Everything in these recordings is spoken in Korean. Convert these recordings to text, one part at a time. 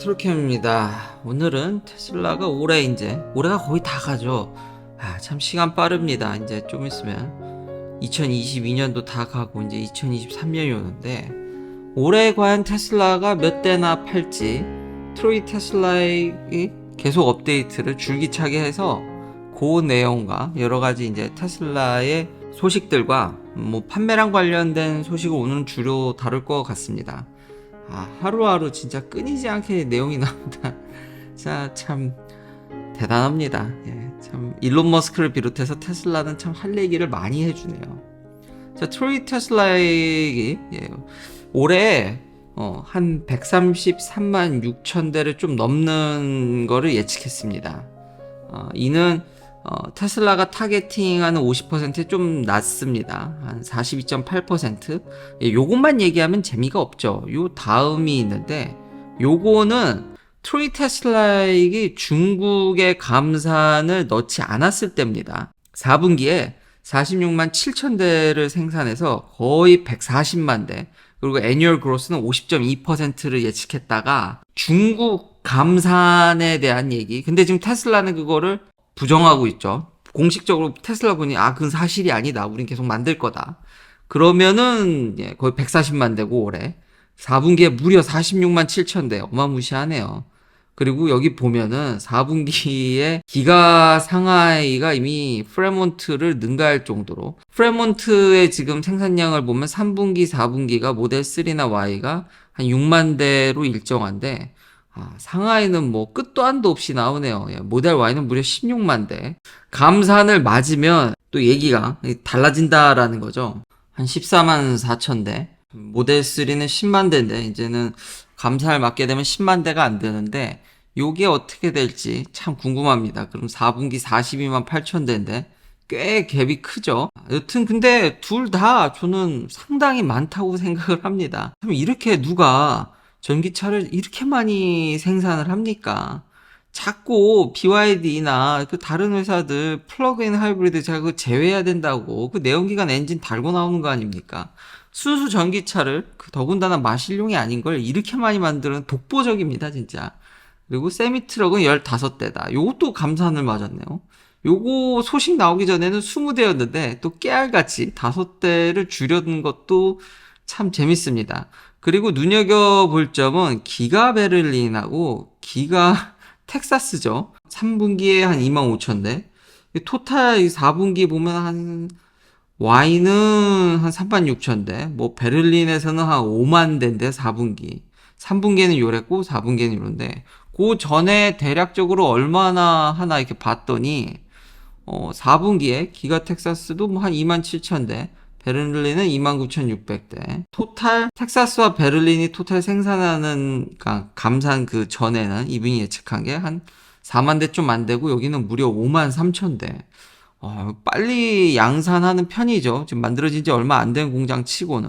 엘렉트로캠입니다. 오늘은 테슬라가 올해 이제 올해가 거의 다 가죠. 아 참 시간 빠릅니다. 이제 좀 있으면 2022년도 다 가고 이제 2023년이 오는데 올해 과연 테슬라가 몇 대나 팔지? 트로이 테슬라의 계속 업데이트를 줄기차게 해서 그 내용과 여러 가지 이제 테슬라의 소식들과 뭐 판매량 관련된 소식을 오늘 주로 다룰 것 같습니다. 아, 하루하루 진짜 끊이지 않게 내용이 나온다. 자, 참 대단합니다. 예, 참 일론 머스크를 비롯해서 테슬라는 참 할 얘기를 많이 해주네요. 자, 트로이 테슬라의 예, 올해 어, 한 133만 6천 대를 좀 넘는 거를 예측했습니다. 어, 이는 어, 테슬라가 타겟팅하는 50%에 좀 낮습니다. 한 42.8%. 예, 요것만 얘기하면 재미가 없죠. 요 다음이 있는데, 요거는 트로이 테슬라에게 중국의 감산을 넣지 않았을 때입니다. 4분기에 46만 7천 대를 생산해서 거의 140만 대, 그리고 애뉴얼 그로스는 50.2%를 예측했다가 중국 감산에 대한 얘기. 근데 지금 테슬라는 그거를 부정하고 있죠. 공식적으로 테슬라 군이 아 그건 사실이 아니다. 우린 계속 만들 거다. 그러면은 예, 거의 140만 대고 올해 4분기에 무려 46만 7천 대 어마무시하네요. 그리고 여기 보면은 4분기에 기가 상하이가 이미 프레몬트를 능가할 정도로 프레몬트의 지금 생산량을 보면 3분기, 4분기가 모델 3나 Y가 한 6만 대로 일정한데 아, 상하이는 뭐 끝도 한도 없이 나오네요. 예, 모델 Y는 무려 16만 대. 감산을 맞으면 또 얘기가 달라진다라는 거죠. 한 14만 4천 대. 모델 3는 10만 대인데 이제는 감산을 맞게 되면 10만 대가 안 되는데 요게 어떻게 될지 참 궁금합니다. 그럼 4분기 42만 8천 대인데 꽤 갭이 크죠. 여튼 근데 둘 다 저는 상당히 많다고 생각을 합니다. 참 이렇게 누가 전기차를 이렇게 많이 생산을 합니까? 자꾸 BYD나 그 다른 회사들 플러그인 하이브리드 그 제외해야 된다고 그 내연기관 엔진 달고 나오는 거 아닙니까? 순수 전기차를 그 더군다나 마실용이 아닌 걸 이렇게 많이 만드는 독보적입니다, 진짜. 그리고 세미 트럭은 15대다. 요것도 감산을 맞았네요. 요거 소식 나오기 전에는 20대였는데 또 깨알같이 5대를 줄여둔 것도 참 재밌습니다. 그리고 눈여겨볼 점은 기가 베를린하고 기가 텍사스죠. 3분기에 한 2만 5천 대. 토탈 4분기 보면 한 Y는 한 3만 6천 대. 뭐 베를린에서는 한 5만 대인데 4분기. 3분기에는 요랬고 4분기에는 요런데 그 전에 대략적으로 얼마나 하나 이렇게 봤더니 어 4분기에 기가 텍사스도 뭐 한 2만 7천 대. 베를린은 29,600대. 토탈 텍사스와 베를린이 토탈 생산하는 그러니까 감산 그 전에는 이분이 예측한 게 한 4만 대 좀 안 되고 여기는 무려 5만 3천 대. 어, 빨리 양산하는 편이죠. 지금 만들어진 지 얼마 안 된 공장 치고는.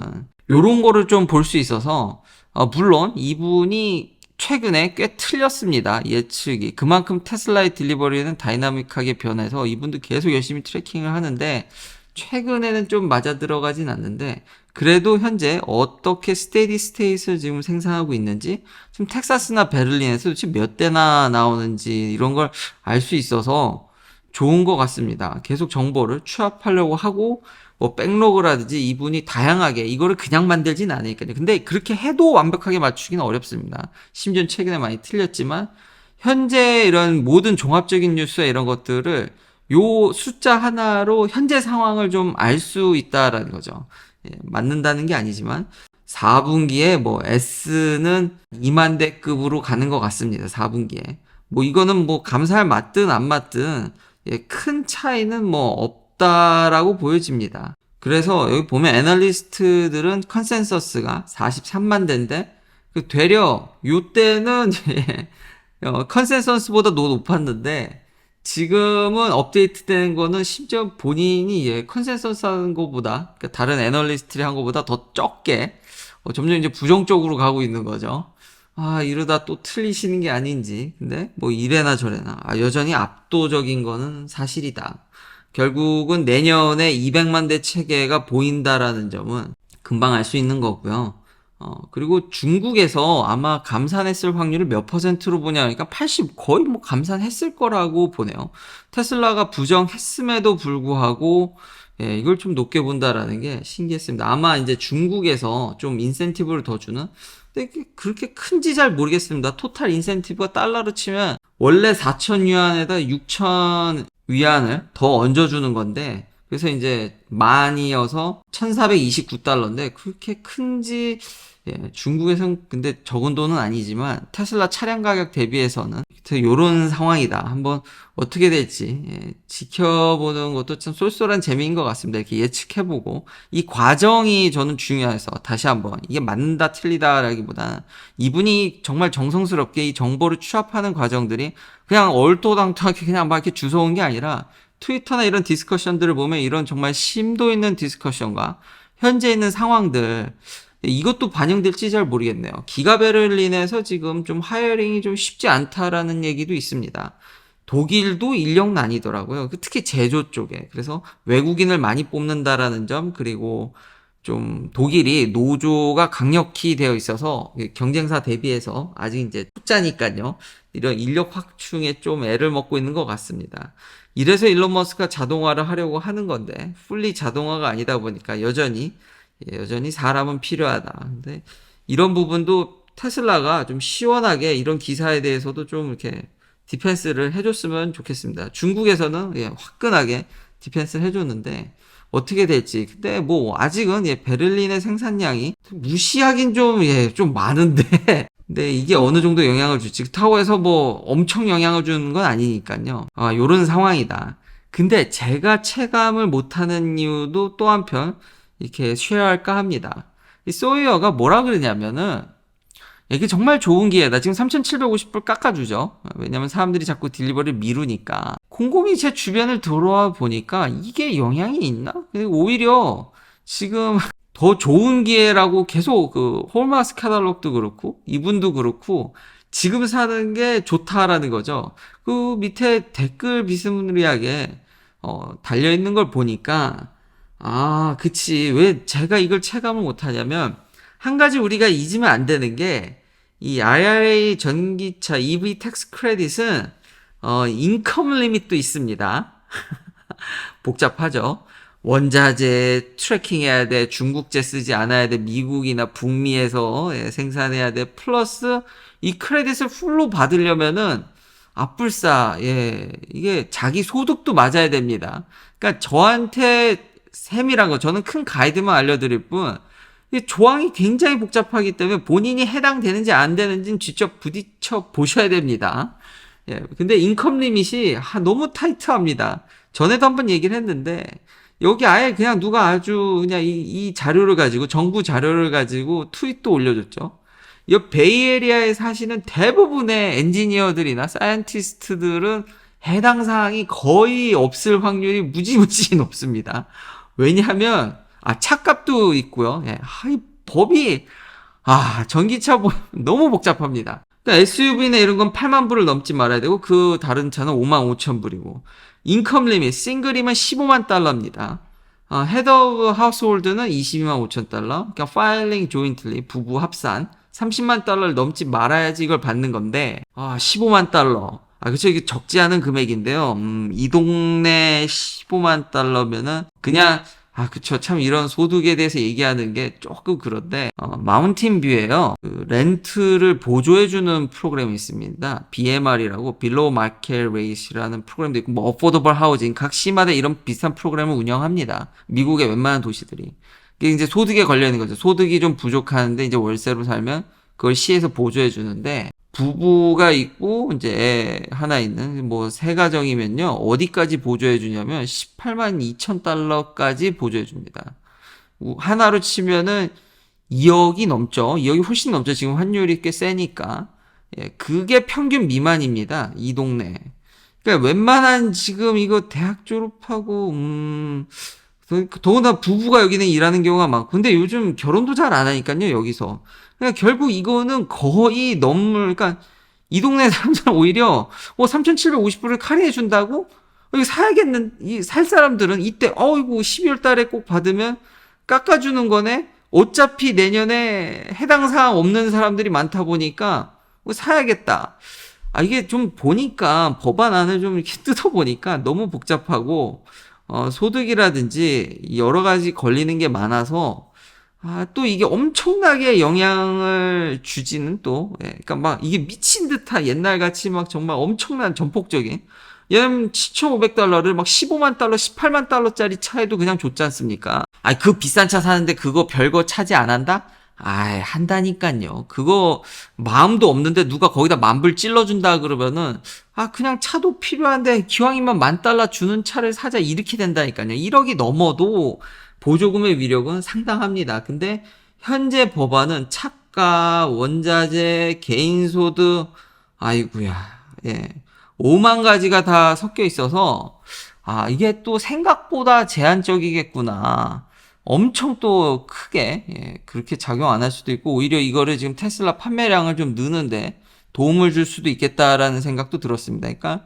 요런 거를 좀 볼 수 있어서 어, 물론 이분이 최근에 꽤 틀렸습니다. 예측이. 그만큼 테슬라의 딜리버리는 다이나믹하게 변해서 이분도 계속 열심히 트래킹을 하는데 최근에는 좀 맞아 들어가진 않는데 그래도 현재 어떻게 스테디 스테이트를 지금 생산하고 있는지 지금 텍사스나 베를린에서 지금 몇 대나 나오는지 이런 걸 알 수 있어서 좋은 것 같습니다. 계속 정보를 취합하려고 하고 뭐 백로그라든지 이분이 다양하게 이거를 그냥 만들진 않으니까요. 근데 그렇게 해도 완벽하게 맞추기는 어렵습니다. 심지어 최근에 많이 틀렸지만 현재 이런 모든 종합적인 뉴스와 이런 것들을 요 숫자 하나로 현재 상황을 좀 알 수 있다라는 거죠. 예, 맞는다는 게 아니지만 4분기에 뭐 S는 2만 대급으로 가는 것 같습니다. 4분기에. 뭐 이거는 뭐 감사할 맞든 안 맞든 예, 큰 차이는 뭐 없다라고 보여집니다. 그래서 여기 보면 애널리스트들은 컨센서스가 43만 대인데 그 되려 요때는 예, 어, 컨센서스보다 더 높았는데 지금은 업데이트된 거는 심지어 본인이 예, 컨센서스 하는 것보다 그러니까 다른 애널리스트들이 한 것보다 더 적게 어, 점점 이제 부정적으로 가고 있는 거죠. 아 이러다 또 틀리시는 게 아닌지 근데 뭐 이래나 저래나 아, 여전히 압도적인 거는 사실이다. 결국은 내년에 200만 대 체계가 보인다라는 점은 금방 알 수 있는 거고요. 어, 그리고 중국에서 아마 감산했을 확률을 몇 퍼센트로 보냐, 그러니까 80, 거의 뭐 감산했을 거라고 보네요. 테슬라가 부정했음에도 불구하고, 예, 이걸 좀 높게 본다라는 게 신기했습니다. 아마 이제 중국에서 좀 인센티브를 더 주는, 근데 그렇게 큰지 잘 모르겠습니다. 토탈 인센티브가 달러로 치면 원래 4천 위안에다 6천 위안을 더 얹어주는 건데, 그래서 이제 만이어서 1429달러인데, 그렇게 큰지, 예, 중국에선 근데 적은 돈은 아니지만 테슬라 차량 가격 대비해서는 이런 상황이다. 한번 어떻게 될지 예, 지켜보는 것도 참 쏠쏠한 재미인 것 같습니다. 이렇게 예측해보고 이 과정이 저는 중요해서 다시 한번 이게 맞는다 틀리다라기보다는 이분이 정말 정성스럽게 이 정보를 취합하는 과정들이 그냥 얼토당토하게 그냥 막 이렇게 주워온 게 아니라 트위터나 이런 디스커션들을 보면 이런 정말 심도 있는 디스커션과 현재 있는 상황들 이것도 반영될지 잘 모르겠네요. 기가 베를린에서 지금 좀 하이어링이 좀 쉽지 않다라는 얘기도 있습니다. 독일도 인력 난이더라고요. 그 특히 제조 쪽에. 그래서 외국인을 많이 뽑는다라는 점, 그리고 좀 독일이 노조가 강력히 되어 있어서 경쟁사 대비해서 아직 이제 초짜니까요. 이런 인력 확충에 좀 애를 먹고 있는 것 같습니다. 이래서 일론 머스크가 자동화를 하려고 하는 건데, 풀리 자동화가 아니다 보니까 여전히 예, 여전히 사람은 필요하다. 근데 이런 부분도 테슬라가 좀 시원하게 이런 기사에 대해서도 좀 이렇게 디펜스를 해줬으면 좋겠습니다. 중국에서는 예, 화끈하게 디펜스를 해줬는데 어떻게 될지. 근데 뭐 아직은 예, 베를린의 생산량이 무시하긴 좀 예, 좀 많은데. 근데 이게 어느 정도 영향을 줄지 타워에서 뭐 엄청 영향을 주는 건 아니니까요. 아, 요런 상황이다. 근데 제가 체감을 못하는 이유도 또 한편 이렇게 쉐어할까 합니다. 이 소이어가 뭐라 그러냐면은 이게 정말 좋은 기회다. 지금 3,750불 깎아주죠. 왜냐면 사람들이 자꾸 딜리버리를 미루니까. 곰곰이 제 주변을 돌아와 보니까 이게 영향이 있나? 오히려 지금 더 좋은 기회라고 계속 그 홀마스 카탈록도 그렇고 이분도 그렇고 지금 사는 게 좋다라는 거죠. 그 밑에 댓글 비스무리하게 어, 달려 있는 걸 보니까 아, 그치. 왜 제가 이걸 체감을 못 하냐면, 한 가지 우리가 잊으면 안 되는 게, 이 IRA 전기차 EV 텍스 크레딧은, 어, 인컴 리밋도 있습니다. 복잡하죠. 원자재 트래킹 해야 돼, 중국제 쓰지 않아야 돼, 미국이나 북미에서 예, 생산해야 돼, 플러스 이 크레딧을 풀로 받으려면은, 앞불싸, 예, 이게 자기 소득도 맞아야 됩니다. 그러니까 저한테 세밀한 거 저는 큰 가이드만 알려드릴 뿐 조항이 굉장히 복잡하기 때문에 본인이 해당되는지 안 되는지는 직접 부딪혀 보셔야 됩니다. 예, 근데 인컴 리밋이 아, 너무 타이트합니다. 전에도 한번 얘기를 했는데 여기 아예 그냥 누가 아주 그냥 이, 이 자료를 가지고 정부 자료를 가지고 트윗도 올려줬죠. 이 베이에리아에 사시는 대부분의 엔지니어들이나 사이언티스트들은 해당 사항이 거의 없을 확률이 무지무지 높습니다. 왜냐하면 아 차값도 있고요. 예, 아, 이 법이 아 전기차 뭐, 너무 복잡합니다. 그러니까 SUV나 이런 건 8만 불을 넘지 말아야 되고 그 다른 차는 5만 5천 불이고 인컴 리밋 싱글이면 15만 달러입니다. 어, 오브 하우스홀드는 22만 5천 달러. 그러니까 파일링 조인틀리 부부 합산 30만 달러를 넘지 말아야지 이걸 받는 건데 아 15만 달러. 아, 그쵸. 이게 적지 않은 금액인데요. 음, 이 동네 15만 달러면은 그냥 아, 그쵸. 참 이런 소득에 대해서 얘기하는 게 조금 그런데, 어, 마운틴 뷰에요. 그 렌트를 보조해주는 프로그램이 있습니다. BMR이라고, 빌로우 마켓 레이시라는 프로그램도 있고, 뭐, 어포더블 하우징, 각 시마다 이런 비슷한 프로그램을 운영합니다. 미국의 웬만한 도시들이. 이게 이제 소득에 걸려있는 거죠. 소득이 좀 부족하는데, 이제 월세로 살면, 그걸 시에서 보조해주는데, 부부가 있고 이제 애 하나 있는 뭐 세 가정이면요 어디까지 보조해 주냐면 18만 2천 달러까지 보조해 줍니다. 하나로 치면은 2억이 넘죠. 2억이 훨씬 넘죠. 지금 환율이 꽤 세니까. 예, 그게 평균 미만입니다. 이 동네. 그러니까 웬만한 지금 이거 대학 졸업하고 음 더구나 부부가 여기는 일하는 경우가 많고 근데 요즘 결혼도 잘 안 하니까요 여기서 그러니까 결국 이거는 거의 넘물, 그러니까 이 동네 사람들은 오히려 뭐 3,750불을 카리해 준다고 이거 사야겠는 이 살 사람들은 이때 어이구 12월 달에 꼭 받으면 깎아주는 거네. 어차피 내년에 해당 사항 없는 사람들이 많다 보니까 뭐 사야겠다. 아, 이게 좀 보니까 법안안을 좀 이렇게 뜯어 보니까 너무 복잡하고, 어, 소득이라든지 여러 가지 걸리는 게 많아서, 아, 또 이게 엄청나게 영향을 주지는 또, 예, 그러니까 막 이게 미친 듯한 옛날 같이 막 정말 엄청난 전폭적인, 얘는 7,500달러를 막 15만 달러, 18만 달러짜리 차에도 그냥 줬지 않습니까? 아, 그 비싼 차 사는데 그거 별거 차지 안 한다? 아이, 한다니까요. 그거 마음도 없는데 누가 거기다 만불 찔러준다 그러면은 아, 그냥 차도 필요한데 기왕이면 만 달러 주는 차를 사자 이렇게 된다니까요. 1억이 넘어도 보조금의 위력은 상당합니다. 근데 현재 법안은 차가, 원자재, 개인소득, 아이구야, 예. 5만 가지가 다 섞여 있어서, 아, 이게 또 생각보다 제한적이겠구나. 엄청 또 크게, 예, 그렇게 작용 안 할 수도 있고, 오히려 이거를 지금 테슬라 판매량을 좀 느는데 도움을 줄 수도 있겠다라는 생각도 들었습니다. 그러니까,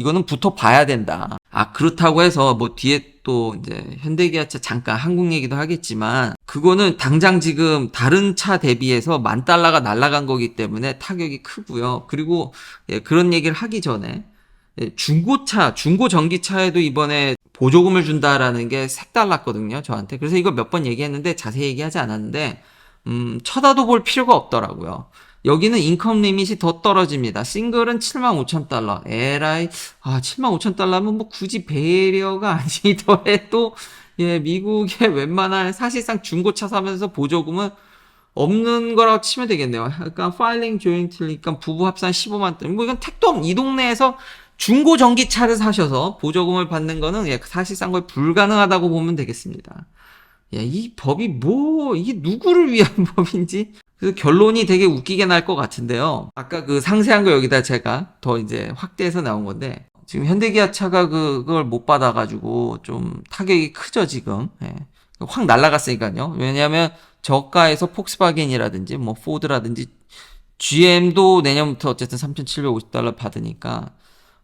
이거는 붙어 봐야 된다. 아, 그렇다고 해서 뭐 뒤에 또 이제 현대기아차 잠깐 한국 얘기도 하겠지만 그거는 당장 지금 다른 차 대비해서 만 달러가 날라간 거기 때문에 타격이 크고요. 그리고 예, 그런 얘기를 하기 전에 예, 중고차, 중고 전기차에도 이번에 보조금을 준다라는 게 색달랐거든요, 저한테. 그래서 이거 몇 번 얘기했는데 자세히 얘기하지 않았는데 음, 쳐다도 볼 필요가 없더라고요. 여기는 인컴 리밋이 더 떨어집니다. 싱글은 7만 5천 달러. 에라이, 아, 7만 5천 달러면 뭐 굳이 배려가 아니더라도, 예, 미국의 웬만한 사실상 중고차 사면서 보조금은 없는 거라고 치면 되겠네요. 그러니까 파일링 조인트니까 부부 합산 15만 달러. 뭐 이건 택도 없, 이 동네에서 중고 전기차를 사셔서 보조금을 받는 거는 예, 사실상 거의 불가능하다고 보면 되겠습니다. 야, 이 법이 뭐, 이게 누구를 위한 법인지. 그래서 결론이 되게 웃기게 날 것 같은데요. 아까 그 상세한 거 여기다 제가 더 이제 확대해서 나온 건데, 지금 현대기아차가 그- 그걸 못 받아가지고 좀 타격이 크죠, 지금. 예. 확 날라갔으니까요. 왜냐하면 저가에서 폭스바겐이라든지 뭐 포드라든지 GM도 내년부터 어쨌든 3,750달러 받으니까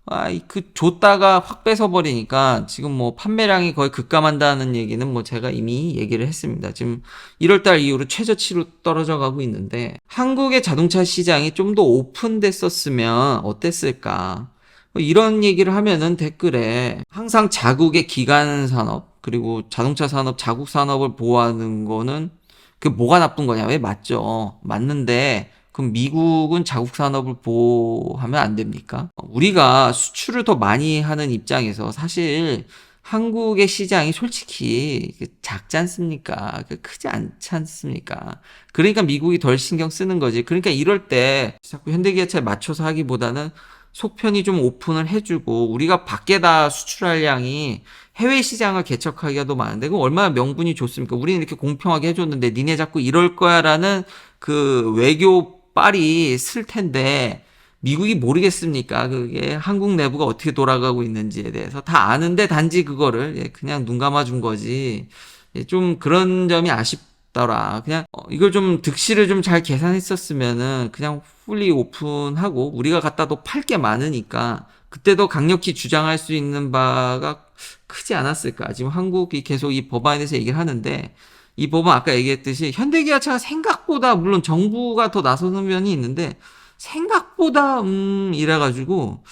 아, 이그 줬다가 확 뺏어버리니까 지금 뭐 판매량이 거의 급감한다는 얘기는 뭐 제가 이미 얘기를 했습니다. 지금 1월달 이후로 최저치로 떨어져 가고 있는데 한국의 자동차 시장이 좀 더 오픈됐었으면 어땠을까? 뭐 이런 얘기를 하면은 댓글에 항상 자국의 기간 산업 그리고 자동차 산업 자국 산업을 보호하는 거는 그 뭐가 나쁜 거냐? 왜 맞죠? 맞는데 그럼 미국은 자국 산업을 보호하면 안 됩니까? 우리가 수출을 더 많이 하는 입장에서 사실 한국의 시장이 솔직히 그 작지 않습니까? 그 크지 않지 않습니까? 그러니까 미국이 덜 신경 쓰는 거지. 그러니까 이럴 때 자꾸 현대기아차에 맞춰서 하기보다는 속편이 좀 오픈을 해주고 우리가 밖에다 수출할 양이 해외 시장을 개척하기가 더 많은데 그 얼마나 명분이 좋습니까? 우리는 이렇게 공평하게 해줬는데 니네 자꾸 이럴 거야라는 그 외교 빨이 쓸 텐데 미국이 모르겠습니까? 그게 한국 내부가 어떻게 돌아가고 있는지에 대해서 다 아는데 단지 그거를 예, 그냥 눈 감아준 거지. 예, 좀 그런 점이 아쉽더라. 그냥 어, 이걸 좀 득실을 좀 잘 계산했었으면은 그냥 풀리 오픈하고 우리가 갖다 도 팔 게 많으니까 그때도 강력히 주장할 수 있는 바가 크지 않았을까. 지금 한국이 계속 이 법안에 대해서 얘기를 하는데 이 법안 아까 얘기했듯이 현대기아차가 생각보다 물론 정부가 더 나서는 면이 있는데 생각보다 음 이래 가지고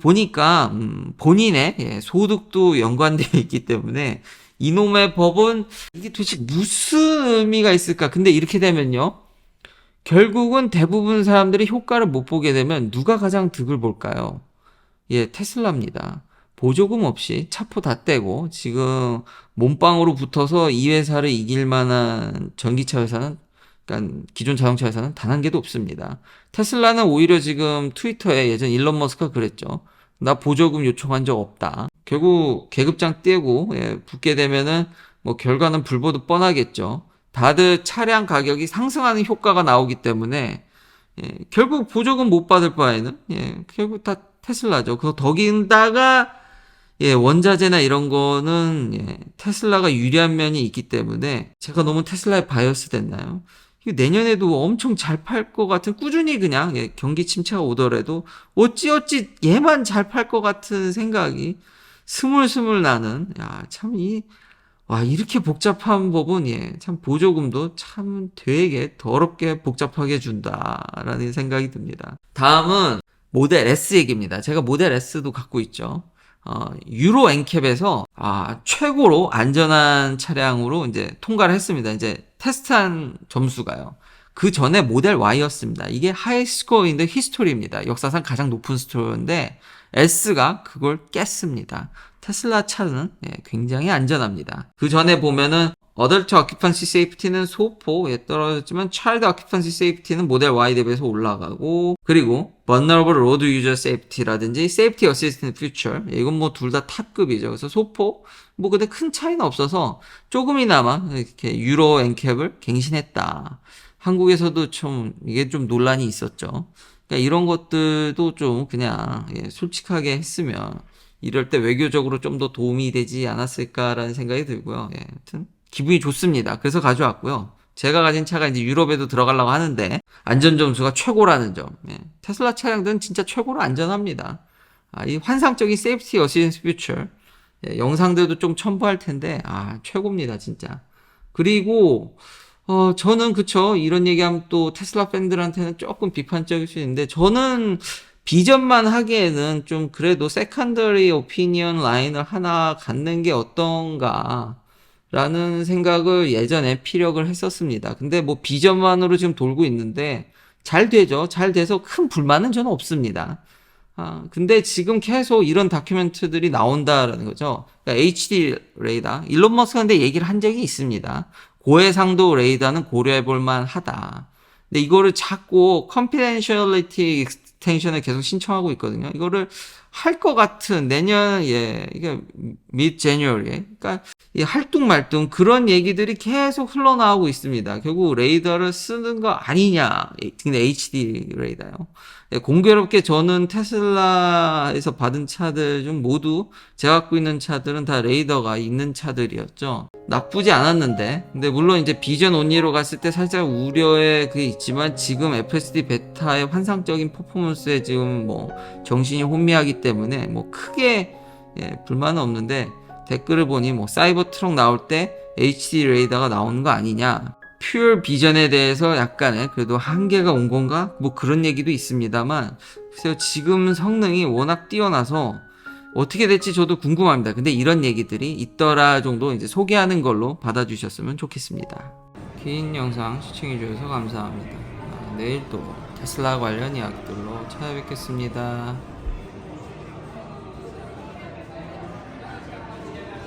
보니까 음, 본인의 예, 소득도 연관되어 있기 때문에 이놈의 법은 이게 도대체 무슨 의미가 있을까? 근데 이렇게 되면요. 결국은 대부분 사람들이 효과를 못 보게 되면 누가 가장 득을 볼까요? 예, 테슬라입니다. 보조금 없이 차포 다 떼고 지금 몸빵으로 붙어서 이 회사를 이길 만한 전기차 회사는 그러니까 기존 자동차 회사는 단 한 개도 없습니다. 테슬라는 오히려 지금 트위터에 예전 일론 머스크가 그랬죠. 나 보조금 요청한 적 없다. 결국 계급장 떼고 예, 붙게 되면은 뭐 결과는 불보듯 뻔하겠죠. 다들 차량 가격이 상승하는 효과가 나오기 때문에 예, 결국 보조금 못 받을 바에는 예, 결국 다 테슬라죠. 그 더긴다가 예, 원자재나 이런 거는 예, 테슬라가 유리한 면이 있기 때문에 제가 너무 테슬라에 바이어스 됐나요? 내년에도 엄청 잘 팔 것 같은 꾸준히 그냥 예, 경기 침체가 오더라도 어찌어찌 얘만 잘 팔 것 같은 생각이 스물스물 나는 야 참 이 와, 이렇게 복잡한 법은, 예, 참, 보조금도 참 되게 더럽게 복잡하게 준다라는 생각이 듭니다. 다음은 모델 S 얘기입니다. 제가 모델 S도 갖고 있죠. 어, 유로 엔캡에서, 아, 최고로 안전한 차량으로 이제 통과를 했습니다. 이제 테스트한 점수가요. 그 전에 모델 Y였습니다. 이게 하이 스코어인데 히스토리입니다. 역사상 가장 높은 스코어인데 S가 그걸 깼습니다. 테슬라 차는 예, 굉장히 안전합니다. 그 전에 보면은 어덜트 어큐펀시 세이프티는 소포에 떨어졌지만 차일드 어큐펀시 세이프티는 모델 Y 대비해서 올라가고 그리고 vulnerable road user safety라든지 safety assistant feature 이건 뭐 둘 다 탑급이죠. 그래서 소포 뭐 근데 큰 차이는 없어서 조금이나마 이렇게 유로 엔캡을 갱신했다. 한국에서도 좀 이게 좀 논란이 있었죠. 그러니까 이런 것들도 좀 그냥 예, 솔직하게 했으면 이럴 때 외교적으로 좀 더 도움이 되지 않았을까라는 생각이 들고요. 예, 하여튼 기분이 좋습니다. 그래서 가져왔고요. 제가 가진 차가 이제 유럽에도 들어가려고 하는데 안전 점수가 최고라는 점. 예, 테슬라 차량들은 진짜 최고로 안전합니다. 아, 이 환상적인 세이프티 어시스턴스 퓨처 예, 영상들도 좀 첨부할 텐데 아 최고입니다 진짜. 그리고 어 저는 그쵸 이런 얘기하면 또 테슬라 팬들한테는 조금 비판적일 수 있는데 저는 비전만 하기에는 좀 그래도 세컨더리 오피니언 라인을 하나 갖는 게 어떤가 라는 생각을 예전에 피력을 했었습니다. 근데 뭐 비전만으로 지금 돌고 있는데 잘 되죠. 잘 돼서 큰 불만은 저는 없습니다. 아, 근데 지금 계속 이런 다큐멘트들이 나온다라는 거죠. 그러니까 HD 레이더. 일론 머스크가 근데 얘기를 한 적이 있습니다. 고해상도 레이더는 고려해 볼 만 하다. 근데 이거를 자꾸 confidentiality extension을 계속 신청하고 있거든요. 이거를 할 것 같은 내년 예 이게 mid January 그러니까 이 할뚱말뚱 그런 얘기들이 계속 흘러나오고 있습니다. 결국 레이더를 쓰는 거 아니냐. 근데 HD 레이더요. 예, 공교롭게 저는 테슬라에서 받은 차들 중 모두 제가 갖고 있는 차들은 다 레이더가 있는 차들이었죠. 나쁘지 않았는데, 근데 물론 이제 비전 온리로 갔을 때 살짝 우려의 그게 있지만 지금 FSD 베타의 환상적인 퍼포먼스에 지금 뭐 정신이 혼미하기 때문에 뭐 크게 예, 불만은 없는데 댓글을 보니 뭐 사이버 트럭 나올 때 HD 레이더가 나오는 거 아니냐. 퓨어 비전에 대해서 약간의 그래도 한계가 온 건가? 뭐 그런 얘기도 있습니다만 글쎄요 지금 성능이 워낙 뛰어나서 어떻게 될지 저도 궁금합니다. 근데 이런 얘기들이 있더라 정도 이제 소개하는 걸로 받아주셨으면 좋겠습니다. 긴 영상 시청해주셔서 감사합니다. 아, 내일 또 테슬라 관련 이야기들로 찾아뵙겠습니다.